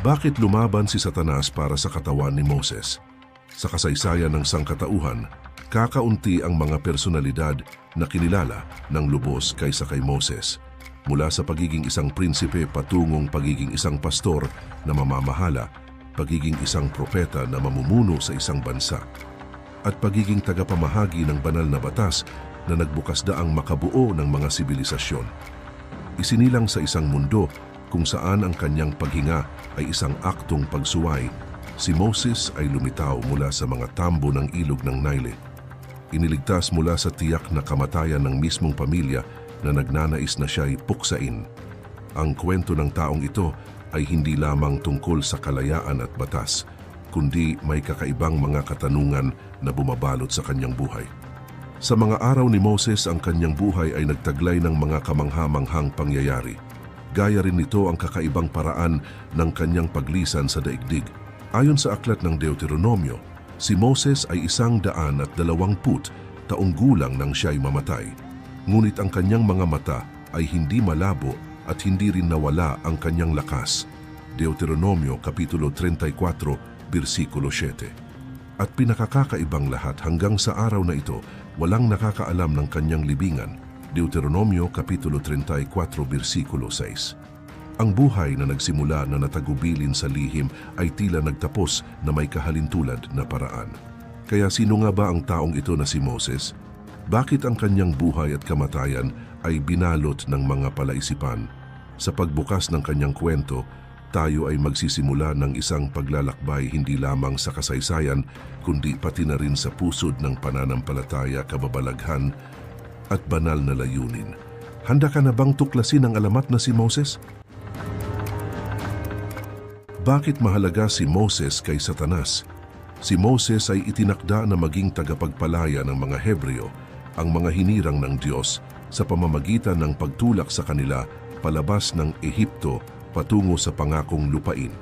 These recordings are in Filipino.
Bakit lumaban si Satanas para sa katawan ni Moses? Sa kasaysayan ng sangkatauhan, kakaunti ang mga personalidad na kinilala ng lubos kaysa kay Moses. Mula sa pagiging isang prinsipe patungong pagiging isang pastor na mamamahala, pagiging isang propeta na mamumuno sa isang bansa, at pagiging tagapamahagi ng banal na batas na nagbukas daang makabuo ng mga sibilisasyon. Isinilang sa isang mundo kung saan ang kanyang paghinga ay isang aktong pagsuway, si Moses ay lumitaw mula sa mga tambo ng ilog ng Nile. Iniligtas mula sa tiyak na kamatayan ng mismong pamilya na nagnanais na siya'y puksain. Ang kwento ng taong ito ay hindi lamang tungkol sa kalayaan at batas, kundi may kakaibang mga katanungan na bumabalot sa kanyang buhay. Sa mga araw ni Moses, ang kanyang buhay ay nagtaglay ng mga kamanghamanghang pangyayari. Gaya rin nito ang kakaibang paraan ng kanyang paglisan sa daigdig. Ayon sa aklat ng Deuteronomio, si Moses ay isang daan at dalawangput taong gulang nang siya'y mamatay. Ngunit ang kanyang mga mata ay hindi malabo at hindi rin nawala ang kanyang lakas. Deuteronomio Kapitulo 34, versikulo 7. At pinakakakaibang lahat hanggang sa araw na ito, walang nakakaalam ng kanyang libingan. Deuteronomio Kapitulo 34, versikulo 6. Ang buhay na nagsimula na natagubilin sa lihim ay tila nagtapos na may kahalintulad na paraan. Kaya sino nga ba ang taong ito na si Moses? Bakit ang kanyang buhay at kamatayan ay binalot ng mga palaisipan? Sa pagbukas ng kanyang kwento, tayo ay magsisimula ng isang paglalakbay hindi lamang sa kasaysayan, kundi pati na rin sa pusod ng pananampalataya, kababalaghan at banal na layunin. Handa ka na bang tuklasin ang alamat na si Moses? Bakit mahalaga si Moses kay Satanas? Si Moses ay itinakda na maging tagapagpalaya ng mga Hebreo, ang mga hinirang ng Diyos, sa pamamagitan ng pagtulak sa kanila palabas ng Ehipto patungo sa pangakong lupain.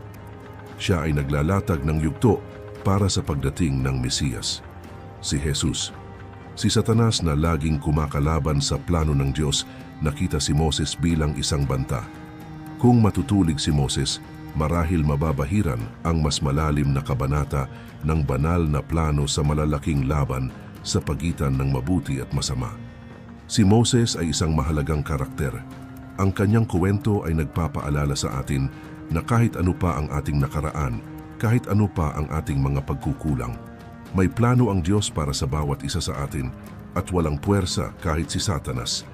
Siya ay naglalatag ng yugto para sa pagdating ng Mesiyas, si Jesus. Si Satanas na laging kumakalaban sa plano ng Diyos, nakita si Moses bilang isang banta. Kung matutulig si Moses, marahil mababahiran ang mas malalim na kabanata ng banal na plano sa malalaking laban sa pagitan ng mabuti at masama. Si Moses ay isang mahalagang karakter ang kanyang kuwento ay nagpapaalala sa atin na kahit ano pa ang ating nakaraan, kahit ano pa ang ating mga pagkukulang, may plano ang Diyos para sa bawat isa sa atin at walang puwersa kahit si Satanas.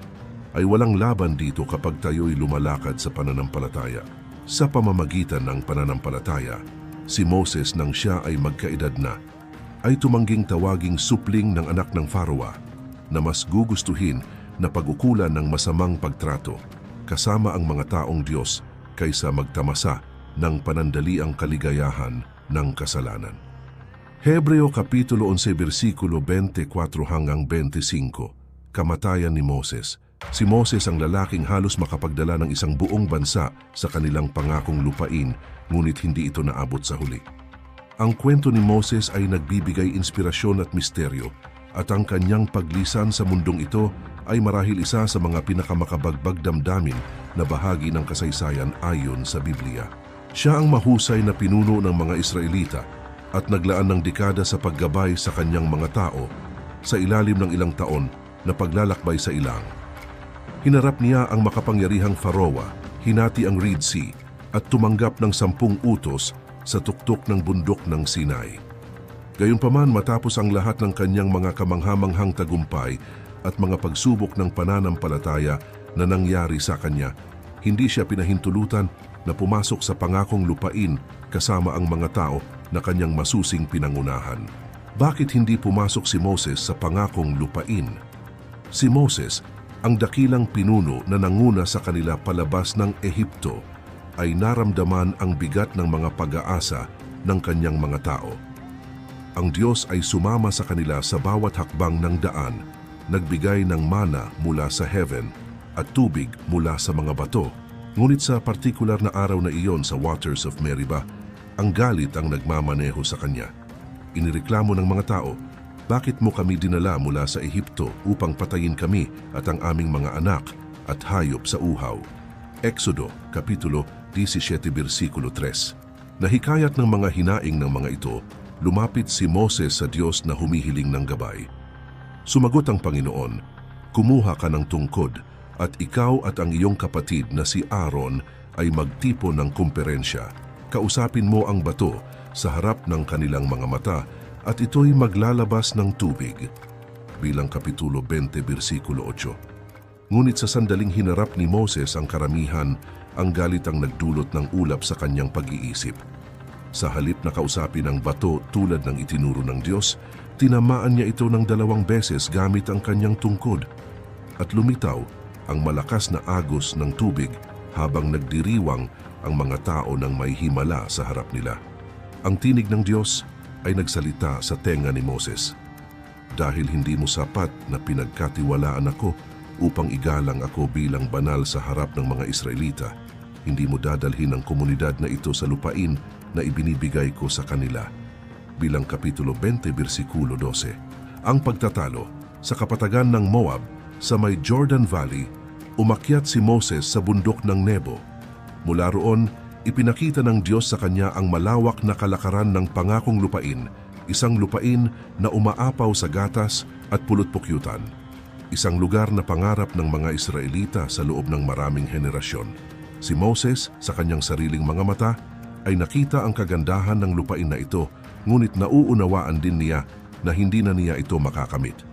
Ay walang laban dito kapag tayo'y lumalakad sa pananampalataya. Sa pamamagitan ng pananampalataya, si Moses nang siya ay magkaedad na, ay tumangging tawaging supling ng anak ng Farawa na mas gugustuhin na pagukulan ng masamang pagtrato kasama ang mga taong Diyos kaysa magtamasa ng panandaliang kaligayahan ng kasalanan. Hebreo Kapitulo 11 versikulo 24 hanggang 25 Kamatayan ni Moses Si Moses ang lalaking halos makapagdala ng isang buong bansa sa kanilang pangakong lupain ngunit hindi ito naabot sa huli. Ang kwento ni Moses ay nagbibigay inspirasyon at misteryo at ang kanyang paglisan sa mundong ito ay marahil isa sa mga pinakamakabagbag damdamin na bahagi ng kasaysayan ayon sa Biblia. Siya ang mahusay na pinuno ng mga Israelita at naglaan ng dekada sa paggabay sa kanyang mga tao sa ilalim ng ilang taon na paglalakbay sa ilang. Hinarap niya ang makapangyarihang Faroa, hinati ang Red Sea at tumanggap ng sampung utos sa tuktok ng bundok ng Sinai. Gayunpaman matapos ang lahat ng kanyang mga kamanghamanghang tagumpay at mga pagsubok ng pananampalataya na nangyari sa kanya, hindi siya pinahintulutan na pumasok sa pangakong lupain kasama ang mga tao na kanyang masusing pinangunahan. Bakit hindi pumasok si Moses sa pangakong lupain? Si Moses, ang dakilang pinuno na nanguna sa kanila palabas ng Ehipto, ay naramdaman ang bigat ng mga pag-aasa ng kanyang mga tao. Ang Diyos ay sumama sa kanila sa bawat hakbang ng daan nagbigay ng mana mula sa heaven at tubig mula sa mga bato. Ngunit sa partikular na araw na iyon sa Waters of Meribah, ang galit ang nagmamaneho sa kanya. Inireklamo ng mga tao, bakit mo kami dinala mula sa Ehipto upang patayin kami at ang aming mga anak at hayop sa uhaw? Exodo, Kapitulo 17, versikulo 3 Nahikayat ng mga hinaing ng mga ito, lumapit si Moses sa Diyos na humihiling ng gabay. Sumagot ang Panginoon, Kumuha ka ng tungkod at ikaw at ang iyong kapatid na si Aaron ay magtipon ng kumperensya. Kausapin mo ang bato sa harap ng kanilang mga mata at ito'y maglalabas ng tubig. Bilang Kapitulo 20, versikulo 8. Ngunit sa sandaling hinarap ni Moses ang karamihan, ang galit ang nagdulot ng ulap sa kanyang pag-iisip. Sa halip na kausapin ang bato tulad ng itinuro ng Diyos, tinamaan niya ito ng dalawang beses gamit ang kanyang tungkod at lumitaw ang malakas na agos ng tubig habang nagdiriwang ang mga tao ng may himala sa harap nila. Ang tinig ng Diyos ay nagsalita sa tenga ni Moses. Dahil hindi mo sapat na pinagkatiwalaan ako upang igalang ako bilang banal sa harap ng mga Israelita, hindi mo dadalhin ang komunidad na ito sa lupain na ibinibigay ko sa kanila. Bilang Kapitulo 20, versikulo 12. Ang pagtatalo sa kapatagan ng Moab sa may Jordan Valley, umakyat si Moses sa bundok ng Nebo. Mula roon, ipinakita ng Diyos sa kanya ang malawak na kalakaran ng pangakong lupain, isang lupain na umaapaw sa gatas at pulot-pukyutan. Isang lugar na pangarap ng mga Israelita sa loob ng maraming henerasyon. Si Moses, sa kanyang sariling mga mata, ay nakita ang kagandahan ng lupain na ito, ngunit nauunawaan din niya na hindi na niya ito makakamit.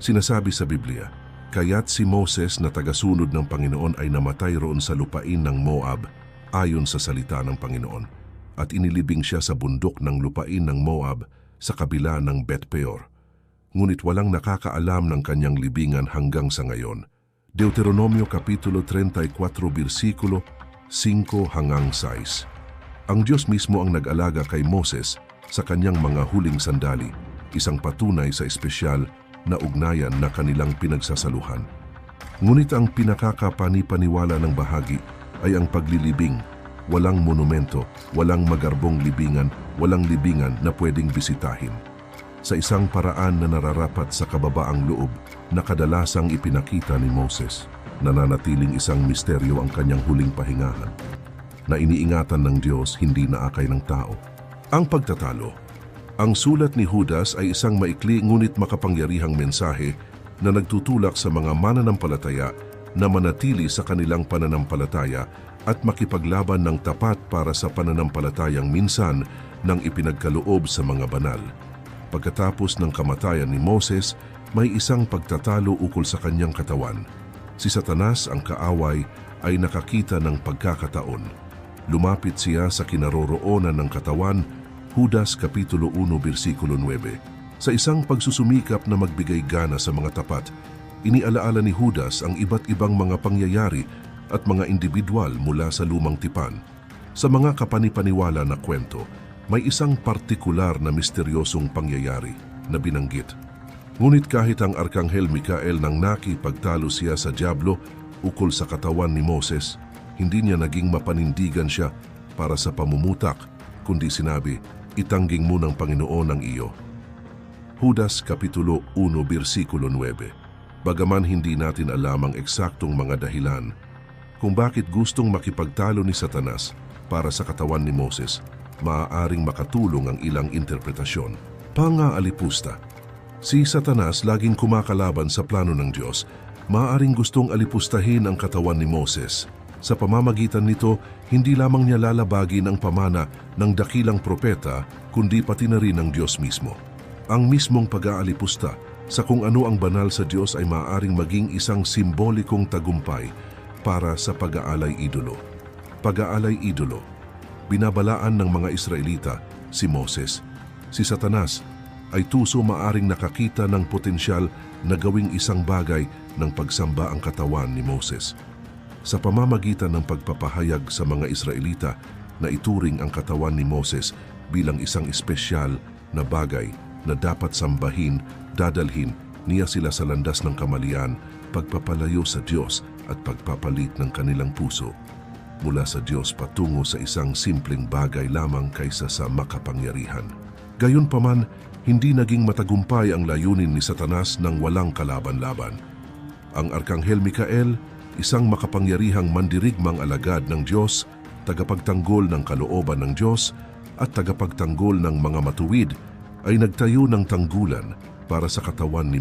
Sinasabi sa Biblia, Kaya't si Moses na tagasunod ng Panginoon ay namatay roon sa lupain ng Moab ayon sa salita ng Panginoon at inilibing siya sa bundok ng lupain ng Moab sa kabila ng Bet Peor. Ngunit walang nakakaalam ng kanyang libingan hanggang sa ngayon. Deuteronomio Kapitulo 34 versikulo 5 hanggang 6. Ang Diyos mismo ang nag-alaga kay Moses sa kanyang mga huling sandali, isang patunay sa espesyal na ugnayan na kanilang pinagsasaluhan. Ngunit ang pinakakapani-paniwala ng bahagi ay ang paglilibing. Walang monumento, walang magarbong libingan, walang libingan na pwedeng bisitahin. Sa isang paraan na nararapat sa kababaang loob na kadalasang ipinakita ni Moses, nananatiling isang misteryo ang kanyang huling pahingahan na iniingatan ng Diyos hindi naakay ng tao. Ang pagtatalo ang sulat ni Judas ay isang maikli ngunit makapangyarihang mensahe na nagtutulak sa mga mananampalataya na manatili sa kanilang pananampalataya at makipaglaban ng tapat para sa pananampalatayang minsan nang ipinagkaloob sa mga banal. Pagkatapos ng kamatayan ni Moses, may isang pagtatalo ukol sa kanyang katawan. Si Satanas, ang kaaway, ay nakakita ng pagkakataon. Lumapit siya sa kinaroroonan ng katawan Judas Kapitulo 1 versikulo 9. Sa isang pagsusumikap na magbigay gana sa mga tapat, inialaala ni Judas ang iba't ibang mga pangyayari at mga individual mula sa lumang tipan. Sa mga kapanipaniwala na kwento, may isang partikular na misteryosong pangyayari na binanggit. Ngunit kahit ang Arkanghel Mikael nang nakipagtalo siya sa Diablo ukol sa katawan ni Moses, hindi niya naging mapanindigan siya para sa pamumutak, kundi sinabi, itangging mo ng Panginoon ang iyo. Judas Kapitulo 1 versikulo 9 Bagaman hindi natin alam ang eksaktong mga dahilan kung bakit gustong makipagtalo ni Satanas para sa katawan ni Moses, maaaring makatulong ang ilang interpretasyon. Panga-alipusta Si Satanas laging kumakalaban sa plano ng Diyos, maaaring gustong alipustahin ang katawan ni Moses sa pamamagitan nito, hindi lamang niya lalabagin ang pamana ng dakilang propeta, kundi pati na rin ang Diyos mismo. Ang mismong pag-aalipusta sa kung ano ang banal sa Diyos ay maaaring maging isang simbolikong tagumpay para sa pag-aalay idolo. Pag-aalay idolo, binabalaan ng mga Israelita si Moses. Si Satanas ay tuso maaring nakakita ng potensyal na gawing isang bagay ng pagsamba ang katawan ni Moses sa pamamagitan ng pagpapahayag sa mga Israelita na ituring ang katawan ni Moses bilang isang espesyal na bagay na dapat sambahin, dadalhin niya sila sa landas ng kamalian, pagpapalayo sa Diyos at pagpapalit ng kanilang puso mula sa Diyos patungo sa isang simpleng bagay lamang kaysa sa makapangyarihan. Gayunpaman, hindi naging matagumpay ang layunin ni Satanas ng walang kalaban-laban. Ang Arkanghel Mikael isang makapangyarihang mandirigmang alagad ng Diyos tagapagtanggol ng kalooban ng Diyos at tagapagtanggol ng mga matuwid, ay nagtayo ng tanggulan para sa katawan ni